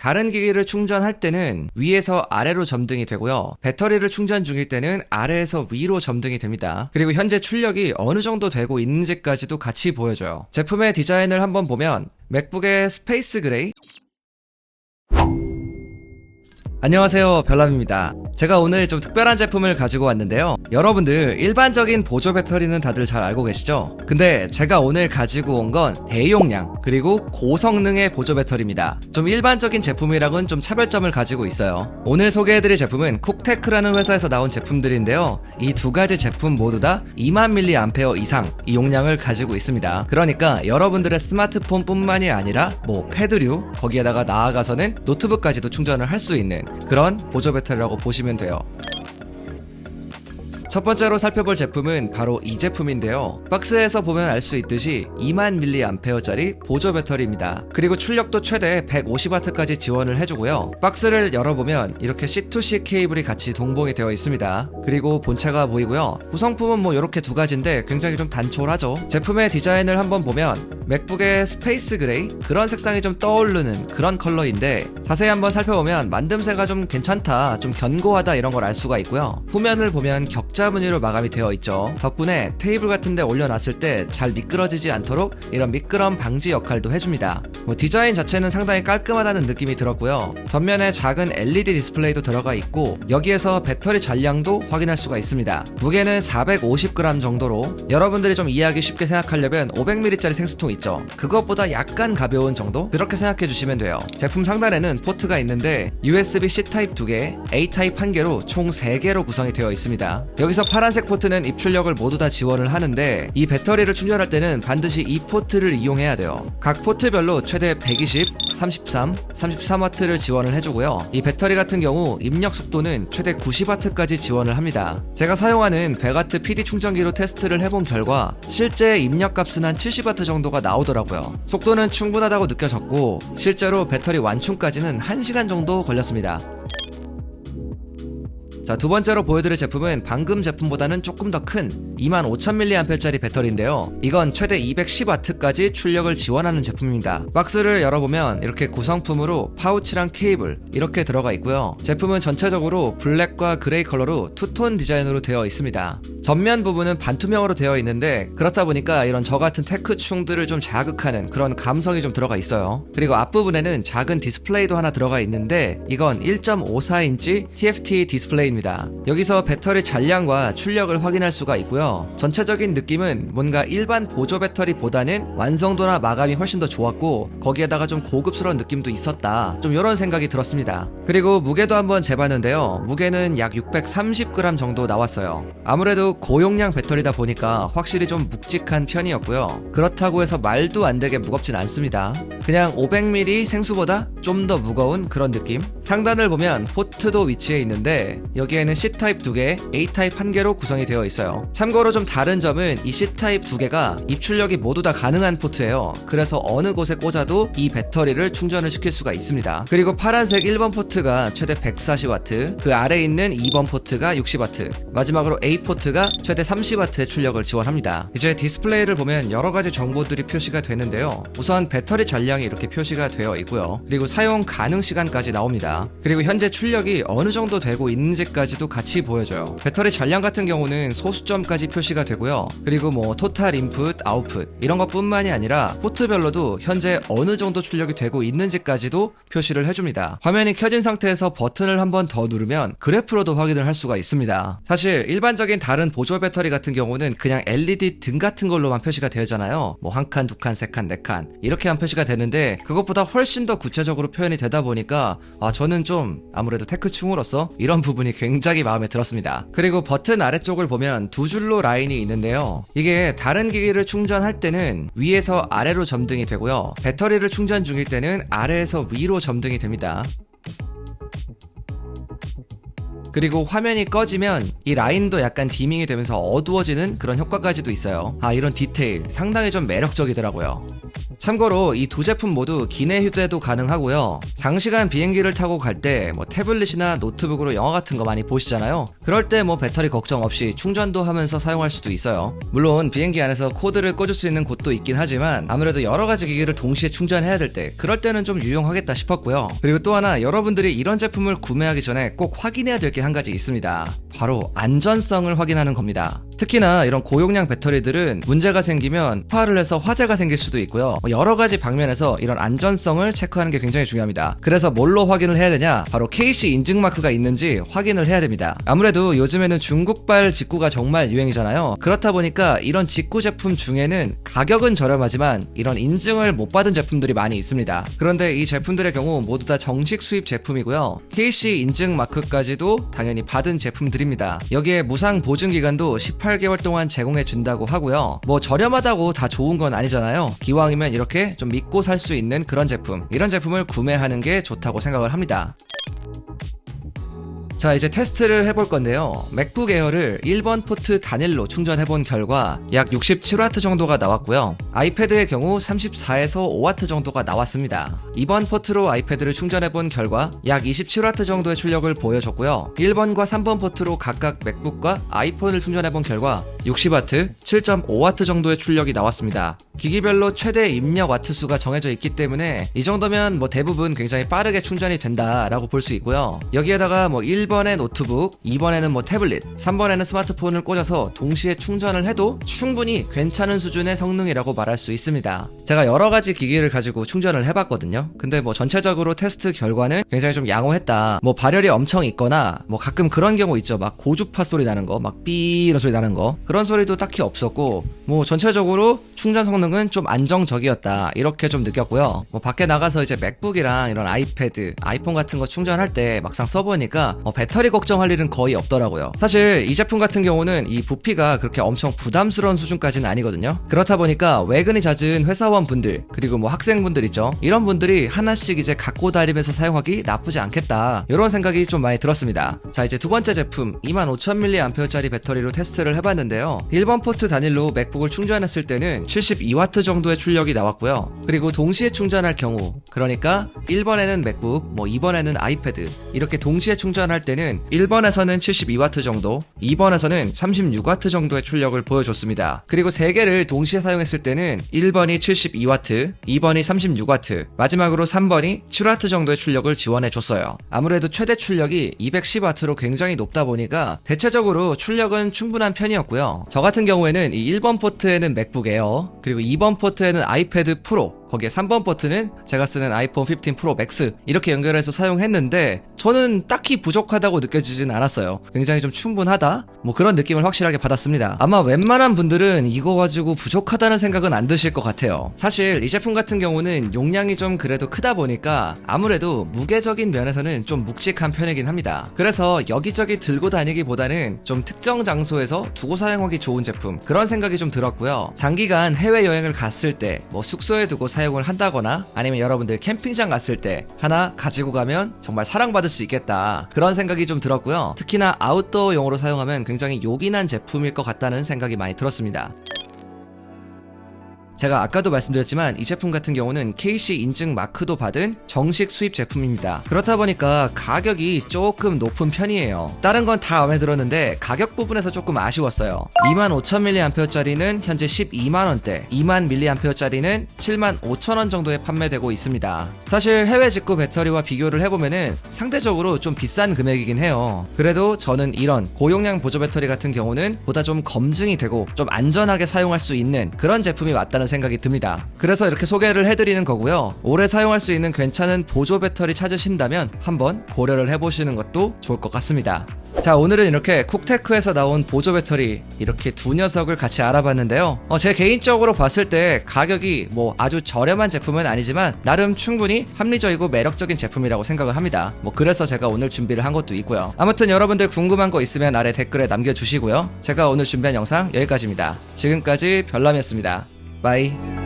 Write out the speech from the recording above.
다른 기기를 충전할 때는 위에서 아래로 점등이 되고요. 배터리를 충전 중일 때는 아래에서 위로 점등이 됩니다. 그리고 현재 출력이 어느 정도 되고 있는지까지도 같이 보여줘요. 제품의 디자인을 한번 보면 맥북의 스페이스 그레이 안녕하세요 별남입니다 제가 오늘 좀 특별한 제품을 가지고 왔는데요. 여러분들 일반적인 보조 배터리는 다들 잘 알고 계시죠? 근데 제가 오늘 가지고 온 건 대용량 그리고 고성능의 보조 배터리입니다. 좀 일반적인 제품이랑은 좀 차별점을 가지고 있어요. 오늘 소개해드릴 제품은 콕테크라는 회사에서 나온 제품들인데요. 이 두 가지 제품 모두 다 2만 mAh 이상 이 용량을 가지고 있습니다. 그러니까 여러분들의 스마트폰 뿐만이 아니라 뭐 패드류 거기에다가 나아가서는 노트북까지도 충전을 할 수 있는 그런 보조 배터리라고 보시면 돼요. 첫 번째로 살펴볼 제품은 바로 이 제품인데요. 박스에서 보면 알 수 있듯이 2만 mAh짜리 보조 배터리입니다. 그리고 출력도 최대 150W까지 지원을 해주고요. 박스를 열어보면 이렇게 C2C 케이블이 같이 동봉이 되어 있습니다. 그리고 본체가 보이고요. 구성품은 뭐 이렇게 두 가지인데 굉장히 좀 단촐하죠. 제품의 디자인을 한번 보면 맥북의 스페이스 그레이 그런 색상이 좀 떠오르는 그런 컬러인데 자세히 한번 살펴보면 만듦새가 좀 괜찮다, 좀 견고하다 이런 걸 알 수가 있고요. 후면을 보면 격자 무늬로 마감이 되어 있죠. 덕분에 테이블 같은 데 올려놨을 때 잘 미끄러지지 않도록 이런 미끄럼 방지 역할도 해줍니다. 뭐 디자인 자체는 상당히 깔끔하다는 느낌이 들었고요. 전면에 작은 LED 디스플레이도 들어가 있고 여기에서 배터리 잔량도 확인할 수가 있습니다. 무게는 450g 정도로 여러분들이 좀 이해하기 쉽게 생각하려면 500ml짜리 생수통 있죠. 그것보다 약간 가벼운 정도? 그렇게 생각해 주시면 돼요. 제품 상단에는 포트가 있는데 USB-C 타입 2개, A 타입 1개로 총 3개로 구성이 되어 있습니다. 여기 서 파란색 포트는 입출력을 모두 다 지원을 하는데 이 배터리를 충전할 때는 반드시 이 포트를 이용해야 돼요. 각 포트별로 최대 120, 33, 33W를 지원을 해주고요. 이 배터리 같은 경우 입력 속도는 최대 90W까지 지원을 합니다. 제가 사용하는 100W PD 충전기로 테스트를 해본 결과 실제 입력 값은 한 70W 정도가 나오더라고요. 속도는 충분하다고 느껴졌고 실제로 배터리 완충까지는 1시간 정도 걸렸습니다. 자, 두 번째로 보여드릴 제품은 방금 제품보다는 조금 더 큰 25,000mAh짜리 배터리인데요. 이건 최대 210W까지 출력을 지원하는 제품입니다. 박스를 열어보면 이렇게 구성품으로 파우치랑 케이블 이렇게 들어가 있고요. 제품은 전체적으로 블랙과 그레이 컬러로 투톤 디자인으로 되어 있습니다. 전면 부분은 반투명으로 되어 있는데 그렇다 보니까 이런 저 같은 테크충들을 좀 자극하는 그런 감성이 좀 들어가 있어요. 그리고 앞부분에는 작은 디스플레이도 하나 들어가 있는데 이건 1.54인치 TFT 디스플레이입니다. 여기서 배터리 잔량과 출력을 확인할 수가 있고요. 전체적인 느낌은 뭔가 일반 보조 배터리보다는 완성도나 마감이 훨씬 더 좋았고 거기에다가 좀 고급스러운 느낌도 있었다. 좀 이런 생각이 들었습니다. 그리고 무게도 한번 재봤는데요. 무게는 약 630g 정도 나왔어요. 아무래도 고용량 배터리다 보니까 확실히 좀 묵직한 편이었고요. 그렇다고 해서 말도 안 되게 무겁진 않습니다. 그냥 500ml 생수보다 좀 더 무거운 그런 느낌? 상단을 보면 포트도 위치해 있는데 여기에는 C타입 2개, A타입 1개로 구성이 되어 있어요. 참고로 좀 다른 점은 이 C타입 2개가 입출력이 모두 다 가능한 포트예요. 그래서 어느 곳에 꽂아도 이 배터리를 충전을 시킬 수가 있습니다. 그리고 파란색 1번 포트가 최대 140W, 그 아래에 있는 2번 포트가 60W, 마지막으로 A 포트가 최대 30W의 출력을 지원합니다. 이제 디스플레이를 보면 여러 가지 정보들이 표시가 되는데요. 우선 배터리 잔량이 이렇게 표시가 되어 있고요. 그리고 사용 가능 시간까지 나옵니다. 그리고 현재 출력이 어느 정도 되고 있는지 까지도 같이 보여줘요. 배터리 잔량 같은 경우는 소수점까지 표시가 되고요. 그리고 뭐 토탈 인풋, 아웃풋 이런 것뿐만이 아니라 포트별로도 현재 어느 정도 출력이 되고 있는지까지도 표시를 해줍니다. 화면이 켜진 상태에서 버튼을 한 번 더 누르면 그래프로도 확인을 할 수가 있습니다. 사실 일반적인 다른 보조 배터리 같은 경우는 그냥 LED 등 같은 걸로만 표시가 되잖아요. 뭐 한 칸, 두 칸, 세 칸, 네 칸 이렇게만 표시가 되는데 그것보다 훨씬 더 구체적으로 표현이 되다 보니까 아 저는 좀 아무래도 테크충으로서 이런 부분이 굉장히 마음에 들었습니다. 그리고 버튼 아래쪽을 보면 두 줄로 라인이 있는데요. 이게 다른 기기를 충전할 때는 위에서 아래로 점등이 되고요. 배터리를 충전 중일 때는 아래에서 위로 점등이 됩니다. 그리고 화면이 꺼지면 이 라인도 약간 디밍이 되면서 어두워지는 그런 효과까지도 있어요. 아, 이런 디테일 상당히 좀 매력적이더라고요. 참고로 이 두 제품 모두 기내 휴대도 가능하고요. 장시간 비행기를 타고 갈 때 뭐 태블릿이나 노트북으로 영화 같은 거 많이 보시잖아요. 그럴 때 뭐 배터리 걱정 없이 충전도 하면서 사용할 수도 있어요. 물론 비행기 안에서 코드를 꽂을 수 있는 곳도 있긴 하지만 아무래도 여러 가지 기기를 동시에 충전해야 될 때 그럴 때는 좀 유용하겠다 싶었고요. 그리고 또 하나 여러분들이 이런 제품을 구매하기 전에 꼭 확인해야 될 게 한 가지 있습니다. 바로 안전성을 확인하는 겁니다. 특히나 이런 고용량 배터리들은 문제가 생기면 화를 해서 화재가 생길 수도 있고요. 뭐 여러 가지 방면에서 이런 안전성을 체크하는 게 굉장히 중요합니다. 그래서 뭘로 확인을 해야 되냐? 바로 KC 인증 마크가 있는지 확인을 해야 됩니다. 아무래도 요즘에는 중국발 직구가 정말 유행이잖아요. 그렇다 보니까 이런 직구 제품 중에는 가격은 저렴하지만 이런 인증을 못 받은 제품들이 많이 있습니다. 그런데 이 제품들의 경우 모두 다 정식 수입 제품이고요. KC 인증 마크까지도 당연히 받은 제품들입니다. 여기에 무상 보증 기간도 18 개월 동안 제공해 준다고 하고요. 뭐 저렴하다고 다 좋은 건 아니잖아요. 기왕이면 이렇게 좀 믿고 살 수 있는 그런 제품, 이런 제품을 구매하는 게 좋다고 생각을 합니다. 자 이제 테스트를 해볼 건데요. 맥북 에어를 1번 포트 단일로 충전해 본 결과 약 67W 정도가 나왔고요. 아이패드의 경우 34에서 5W 정도가 나왔습니다. 2번 포트로 아이패드를 충전해 본 결과 약 27W 정도의 출력을 보여줬고요. 1번과 3번 포트로 각각 맥북과 아이폰을 충전해 본 결과 60W, 7.5W 정도의 출력이 나왔습니다. 기기별로 최대 입력 와트 수가 정해져 있기 때문에 이 정도면 뭐 대부분 굉장히 빠르게 충전이 된다라고 볼 수 있고요. 여기에다가 뭐 1 번에 노트북, 2번에는 뭐 태블릿, 3번에는 스마트폰을 꽂아서 동시에 충전을 해도 충분히 괜찮은 수준의 성능이라고 말할 수 있습니다. 제가 여러 가지 기기를 가지고 충전을 해봤거든요. 근데 뭐 전체적으로 테스트 결과는 굉장히 좀 양호했다. 뭐 발열이 엄청 있거나 뭐 가끔 그런 경우 있죠. 막 고주파 소리 나는 거, 막 삐 이런 소리 나는 거 그런 소리도 딱히 없었고 뭐 전체적으로 충전 성능은 좀 안정적이었다 이렇게 좀 느꼈고요. 뭐 밖에 나가서 이제 맥북이랑 이런 아이패드, 아이폰 같은 거 충전할 때 막상 써보니까 어, 배터리 걱정할 일은 거의 없더라고요. 사실 이 제품 같은 경우는 이 부피가 그렇게 엄청 부담스러운 수준까지는 아니거든요. 그렇다 보니까 외근이 잦은 회사원 분들 그리고 뭐 학생분들 있죠. 이런 분들이 하나씩 이제 갖고 다니면서 사용하기 나쁘지 않겠다 이런 생각이 좀 많이 들었습니다. 자 이제 두 번째 제품 25,000mAh짜리 배터리로 테스트를 해봤는데요. 1번 포트 단일로 맥북을 충전했을 때는 72W 정도의 출력이 나왔고요. 그리고 동시에 충전할 경우 그러니까 1번에는 맥북, 뭐 2번에는 아이패드 이렇게 동시에 충전할 때는 1번에서는 72W 정도, 2번에서는 36W 정도의 출력을 보여줬습니다. 그리고 세 개를 동시에 사용했을 때는 1번이 72W, 2번이 36W, 마지막으로 3번이 7W 정도의 출력을 지원해 줬어요. 아무래도 최대 출력이 210W로 굉장히 높다 보니까 대체적으로 출력은 충분한 편이었고요. 저 같은 경우에는 이 1번 포트에는 맥북 에어, 그리고 2번 포트에는 아이패드 프로, 거기에 3번 포트는 제가 쓰는 아이폰 15 프로 맥스 이렇게 연결해서 사용했는데 저는 딱히 부족하다고 느껴지진 않았어요. 굉장히 좀 충분하다? 뭐 그런 느낌을 확실하게 받았습니다. 아마 웬만한 분들은 이거 가지고 부족하다는 생각은 안 드실 것 같아요. 사실 이 제품 같은 경우는 용량이 좀 그래도 크다 보니까 아무래도 무게적인 면에서는 좀 묵직한 편이긴 합니다. 그래서 여기저기 들고 다니기보다는 좀 특정 장소에서 두고 사용하기 좋은 제품 그런 생각이 좀 들었고요. 장기간 해외 여행을 갔을 때 뭐 숙소에 두고 사 용을 한다거나 아니면 여러분들 캠핑장 갔을 때 하나 가지고 가면 정말 사랑받을 수 있겠다 그런 생각이 좀 들었고요. 특히나 아웃도어용으로 사용하면 굉장히 요긴한 제품일 것 같다는 생각이 많이 들었습니다. 제가 아까도 말씀드렸지만 이 제품 같은 경우는 KC 인증 마크도 받은 정식 수입 제품입니다. 그렇다 보니까 가격이 조금 높은 편이에요. 다른 건 다 마음에 들었는데 가격 부분에서 조금 아쉬웠어요. 25,000mAh짜리는 현재 12만원대, 2만mAh짜리는 75,000원 정도에 판매되고 있습니다. 사실 해외 직구 배터리와 비교를 해보면은 상대적으로 좀 비싼 금액이긴 해요. 그래도 저는 이런 고용량 보조 배터리 같은 경우는 보다 좀 검증이 되고 좀 안전하게 사용할 수 있는 그런 제품이 맞다는 생각이 듭니다. 그래서 이렇게 소개를 해드리는 거고요. 오래 사용할 수 있는 괜찮은 보조 배터리 찾으신다면 한번 고려를 해보시는 것도 좋을 것 같습니다. 자 오늘은 이렇게 쿡테크에서 나온 보조 배터리 이렇게 두 녀석을 같이 알아봤는데요. 어, 제 개인적으로 봤을 때 가격이 뭐 아주 저렴한 제품은 아니지만 나름 충분히 합리적이고 매력적인 제품이라고 생각을 합니다. 뭐 그래서 제가 오늘 준비를 한 것도 있고요. 아무튼 여러분들 궁금한 거 있으면 아래 댓글에 남겨주시고요. 제가 오늘 준비한 영상 여기까지입니다. 지금까지 별남이었습니다. 바이.